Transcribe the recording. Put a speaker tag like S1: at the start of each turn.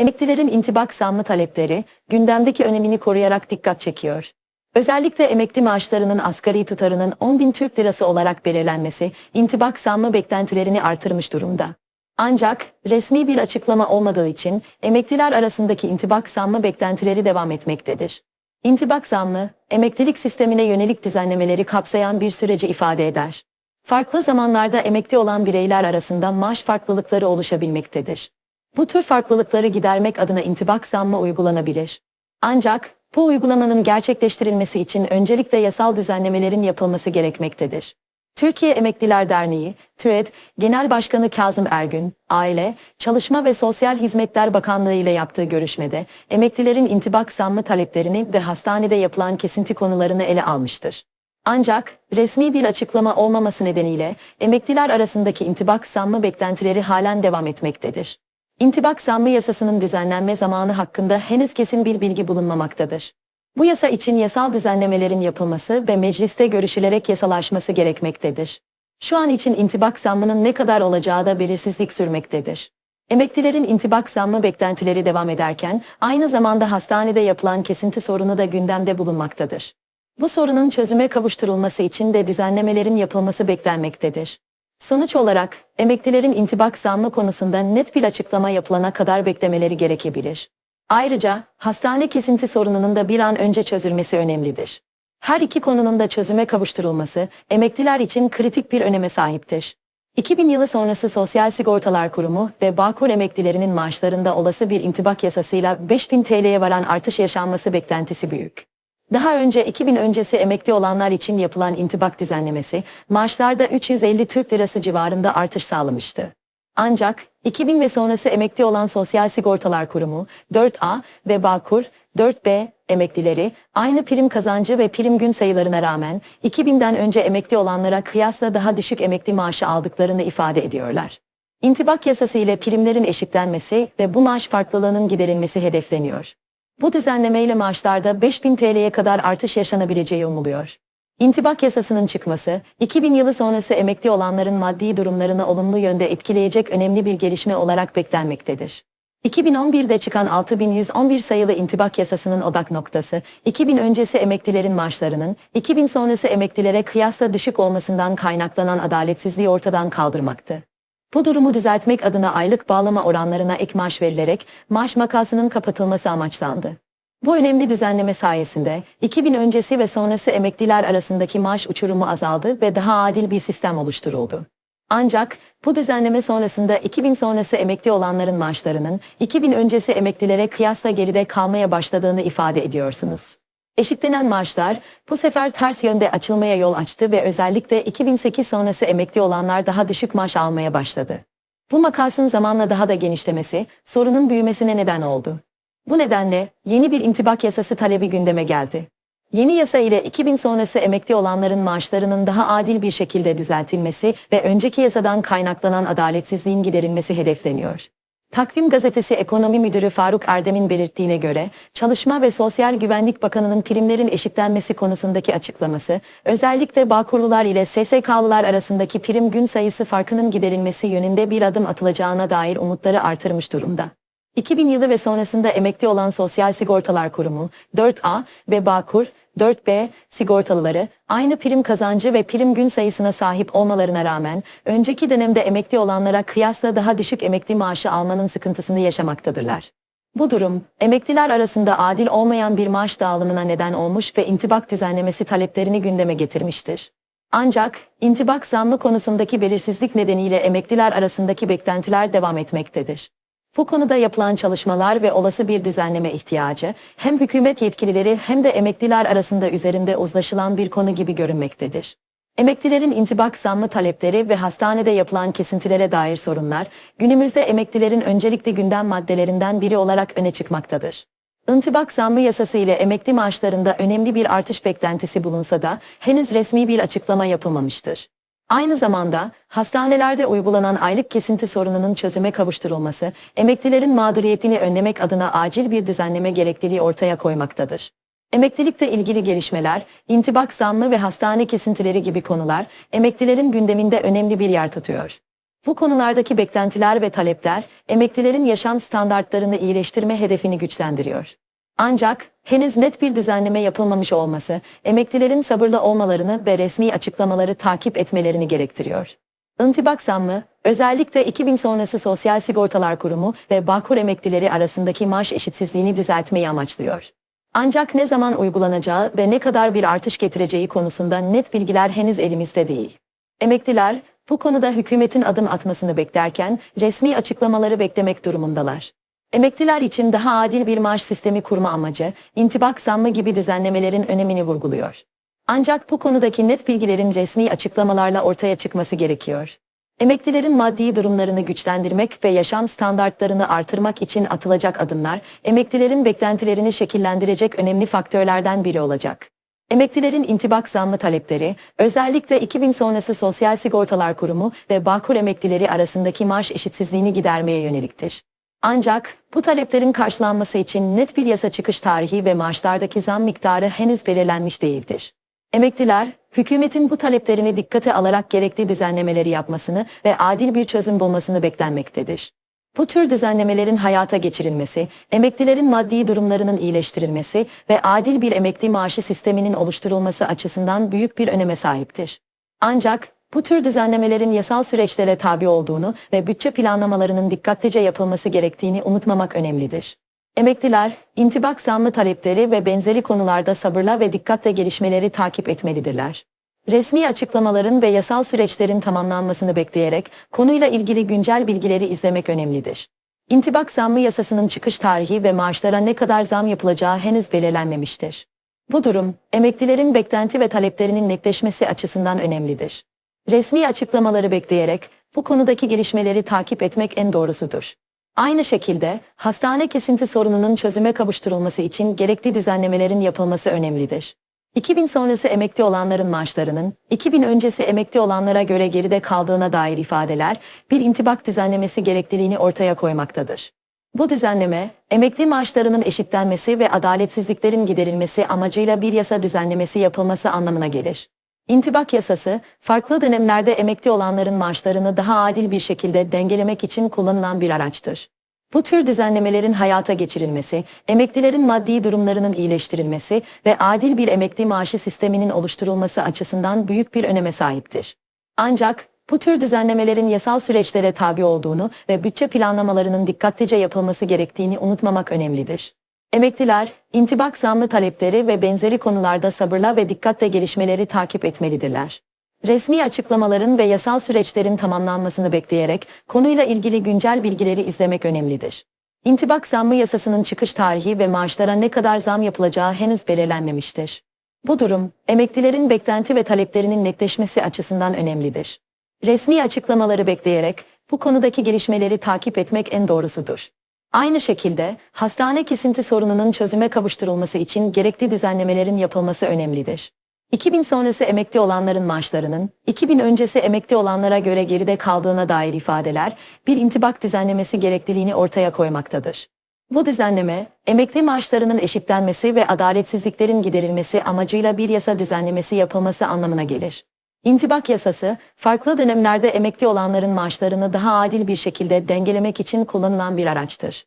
S1: Emeklilerin intibak zammı talepleri gündemdeki önemini koruyarak dikkat çekiyor. Özellikle emekli maaşlarının asgari tutarının 10 bin Türk lirası olarak belirlenmesi intibak zammı beklentilerini artırmış durumda. Ancak resmi bir açıklama olmadığı için emekliler arasındaki intibak zammı beklentileri devam etmektedir. İntibak zammı, emeklilik sistemine yönelik düzenlemeleri kapsayan bir süreci ifade eder. Farklı zamanlarda emekli olan bireyler arasında maaş farklılıkları oluşabilmektedir. Bu tür farklılıkları gidermek adına intibak zammı uygulanabilir. Ancak bu uygulamanın gerçekleştirilmesi için öncelikle yasal düzenlemelerin yapılması gerekmektedir. Türkiye Emekliler Derneği, TÜED, Genel Başkanı Kazım Ergün, Aile, Çalışma ve Sosyal Hizmetler Bakanlığı ile yaptığı görüşmede emeklilerin intibak zammı taleplerini ve hastanede yapılan kesinti konularını ele almıştır. Ancak resmi bir açıklama olmaması nedeniyle emekliler arasındaki intibak zammı beklentileri halen devam etmektedir. İntibak zammı yasasının düzenlenme zamanı hakkında henüz kesin bir bilgi bulunmamaktadır. Bu yasa için yasal düzenlemelerin yapılması ve mecliste görüşülerek yasalaşması gerekmektedir. Şu an için intibak zammının ne kadar olacağı da belirsizlik sürmektedir. Emeklilerin intibak zammı beklentileri devam ederken aynı zamanda hastanede yapılan kesinti sorunu da gündemde bulunmaktadır. Bu sorunun çözüme kavuşturulması için de düzenlemelerin yapılması beklenmektedir. Sonuç olarak emeklilerin intibak zammı konusunda net bir açıklama yapılana kadar beklemeleri gerekebilir. Ayrıca hastane kesinti sorununun da bir an önce çözülmesi önemlidir. Her iki konunun da çözüme kavuşturulması emekliler için kritik bir öneme sahiptir. 2000 yılı sonrası Sosyal Sigortalar Kurumu ve Bağkur emeklilerinin maaşlarında olası bir intibak yasasıyla 5000 TL'ye varan artış yaşanması beklentisi büyük. Daha önce 2000 öncesi emekli olanlar için yapılan intibak düzenlemesi maaşlarda 350 Türk Lirası civarında artış sağlamıştı. Ancak 2000 ve sonrası emekli olan Sosyal Sigortalar Kurumu 4A ve Bağkur 4B emeklileri aynı prim kazancı ve prim gün sayılarına rağmen 2000'den önce emekli olanlara kıyasla daha düşük emekli maaşı aldıklarını ifade ediyorlar. İntibak yasası ile primlerin eşitlenmesi ve bu maaş farklılığının giderilmesi hedefleniyor. Bu düzenlemeyle maaşlarda 5000 TL'ye kadar artış yaşanabileceği umuluyor. İntibak yasasının çıkması, 2000 yılı sonrası emekli olanların maddi durumlarını olumlu yönde etkileyecek önemli bir gelişme olarak beklenmektedir. 2011'de çıkan 6111 sayılı intibak yasasının odak noktası, 2000 öncesi emeklilerin maaşlarının, 2000 sonrası emeklilere kıyasla düşük olmasından kaynaklanan adaletsizliği ortadan kaldırmaktı. Bu durumu düzeltmek adına aylık bağlama oranlarına ek maaş verilerek maaş makasının kapatılması amaçlandı. Bu önemli düzenleme sayesinde 2000 öncesi ve sonrası emekliler arasındaki maaş uçurumu azaldı ve daha adil bir sistem oluşturuldu. Ancak bu düzenleme sonrasında 2000 sonrası emekli olanların maaşlarının 2000 öncesi emeklilere kıyasla geride kalmaya başladığını ifade ediyorsunuz. Eşitlenen maaşlar bu sefer ters yönde açılmaya yol açtı ve özellikle 2008 sonrası emekli olanlar daha düşük maaş almaya başladı. Bu makasın zamanla daha da genişlemesi sorunun büyümesine neden oldu. Bu nedenle yeni bir intibak yasası talebi gündeme geldi. Yeni yasa ile 2000 sonrası emekli olanların maaşlarının daha adil bir şekilde düzeltilmesi ve önceki yasadan kaynaklanan adaletsizliğin giderilmesi hedefleniyor. Takvim Gazetesi Ekonomi Müdürü Faruk Erdem'in belirttiğine göre, Çalışma ve Sosyal Güvenlik Bakanı'nın primlerin eşitlenmesi konusundaki açıklaması, özellikle Bağkurlular ile SSK'lılar arasındaki prim gün sayısı farkının giderilmesi yönünde bir adım atılacağına dair umutları artırmış durumda. 2000 yılı ve sonrasında emekli olan Sosyal Sigortalar Kurumu, 4A ve Bağkur, 4B sigortalıları aynı prim kazancı ve prim gün sayısına sahip olmalarına rağmen önceki dönemde emekli olanlara kıyasla daha düşük emekli maaşı almanın sıkıntısını yaşamaktadırlar. Bu durum, emekliler arasında adil olmayan bir maaş dağılımına neden olmuş ve intibak düzenlemesi taleplerini gündeme getirmiştir. Ancak intibak zammı konusundaki belirsizlik nedeniyle emekliler arasındaki beklentiler devam etmektedir. Bu konuda yapılan çalışmalar ve olası bir düzenleme ihtiyacı hem hükümet yetkilileri hem de emekliler arasında üzerinde uzlaşılan bir konu gibi görünmektedir. Emeklilerin intibak zammı talepleri ve hastanede yapılan kesintilere dair sorunlar günümüzde emeklilerin öncelikli gündem maddelerinden biri olarak öne çıkmaktadır. İntibak zammı yasası ile emekli maaşlarında önemli bir artış beklentisi bulunsa da henüz resmi bir açıklama yapılmamıştır. Aynı zamanda hastanelerde uygulanan aylık kesinti sorununun çözüme kavuşturulması, emeklilerin mağduriyetini önlemek adına acil bir düzenleme gerekliliği ortaya koymaktadır. Emeklilikle ilgili gelişmeler, intibak zammı ve hastane kesintileri gibi konular emeklilerin gündeminde önemli bir yer tutuyor. Bu konulardaki beklentiler ve talepler, emeklilerin yaşam standartlarını iyileştirme hedefini güçlendiriyor. Ancak henüz net bir düzenleme yapılmamış olması, emeklilerin sabırlı olmalarını ve resmi açıklamaları takip etmelerini gerektiriyor. İntibak zammı, özellikle 2000 sonrası Sosyal Sigortalar Kurumu ve Bağkur emeklileri arasındaki maaş eşitsizliğini düzeltmeyi amaçlıyor. Ancak ne zaman uygulanacağı ve ne kadar bir artış getireceği konusunda net bilgiler henüz elimizde değil. Emekliler bu konuda hükümetin adım atmasını beklerken resmi açıklamaları beklemek durumundalar. Emekliler için daha adil bir maaş sistemi kurma amacı, intibak zammı gibi düzenlemelerin önemini vurguluyor. Ancak bu konudaki net bilgilerin resmi açıklamalarla ortaya çıkması gerekiyor. Emeklilerin maddi durumlarını güçlendirmek ve yaşam standartlarını artırmak için atılacak adımlar, emeklilerin beklentilerini şekillendirecek önemli faktörlerden biri olacak. Emeklilerin intibak zammı talepleri, özellikle 2000 sonrası Sosyal Sigortalar Kurumu ve Bağkur emeklileri arasındaki maaş eşitsizliğini gidermeye yöneliktir. Ancak bu taleplerin karşılanması için net bir yasa çıkış tarihi ve maaşlardaki zam miktarı henüz belirlenmiş değildir. Emekliler, hükümetin bu taleplerini dikkate alarak gerekli düzenlemeleri yapmasını ve adil bir çözüm bulmasını beklenmektedir. Bu tür düzenlemelerin hayata geçirilmesi, emeklilerin maddi durumlarının iyileştirilmesi ve adil bir emekli maaşı sisteminin oluşturulması açısından büyük bir öneme sahiptir. Ancak bu tür düzenlemelerin yasal süreçlere tabi olduğunu ve bütçe planlamalarının dikkatlice yapılması gerektiğini unutmamak önemlidir. Emekliler, intibak zammı talepleri ve benzeri konularda sabırla ve dikkatle gelişmeleri takip etmelidirler. Resmi açıklamaların ve yasal süreçlerin tamamlanmasını bekleyerek konuyla ilgili güncel bilgileri izlemek önemlidir. İntibak zammı yasasının çıkış tarihi ve maaşlara ne kadar zam yapılacağı henüz belirlenmemiştir. Bu durum, emeklilerin beklenti ve taleplerinin netleşmesi açısından önemlidir. Resmi açıklamaları bekleyerek bu konudaki gelişmeleri takip etmek en doğrusudur. Aynı şekilde hastane kesinti sorununun çözüme kavuşturulması için gerekli düzenlemelerin yapılması önemlidir. 2000 sonrası emekli olanların maaşlarının 2000 öncesi emekli olanlara göre geride kaldığına dair ifadeler bir intibak düzenlemesi gerekliliğini ortaya koymaktadır. Bu düzenleme, emekli maaşlarının eşitlenmesi ve adaletsizliklerin giderilmesi amacıyla bir yasa düzenlemesi yapılması anlamına gelir. İntibak yasası, farklı dönemlerde emekli olanların maaşlarını daha adil bir şekilde dengelemek için kullanılan bir araçtır. Bu tür düzenlemelerin hayata geçirilmesi, emeklilerin maddi durumlarının iyileştirilmesi ve adil bir emekli maaşı sisteminin oluşturulması açısından büyük bir öneme sahiptir. Ancak bu tür düzenlemelerin yasal süreçlere tabi olduğunu ve bütçe planlamalarının dikkatlice yapılması gerektiğini unutmamak önemlidir. Emekliler, intibak zammı talepleri ve benzeri konularda sabırla ve dikkatle gelişmeleri takip etmelidirler. Resmi açıklamaların ve yasal süreçlerin tamamlanmasını bekleyerek konuyla ilgili güncel bilgileri izlemek önemlidir. İntibak zammı yasasının çıkış tarihi ve maaşlara ne kadar zam yapılacağı henüz belirlenmemiştir. Bu durum, emeklilerin beklenti ve taleplerinin netleşmesi açısından önemlidir. Resmi açıklamaları bekleyerek bu konudaki gelişmeleri takip etmek en doğrusudur. Aynı şekilde hastane kesinti sorununun çözüme kavuşturulması için gerekli düzenlemelerin yapılması önemlidir. 2000 sonrası emekli olanların maaşlarının 2000 öncesi emekli olanlara göre geride kaldığına dair ifadeler bir intibak düzenlemesi gerekliliğini ortaya koymaktadır. Bu düzenleme, emekli maaşlarının eşitlenmesi ve adaletsizliklerin giderilmesi amacıyla bir yasa düzenlemesi yapılması anlamına gelir. İntibak yasası, farklı dönemlerde emekli olanların maaşlarını daha adil bir şekilde dengelemek için kullanılan bir araçtır.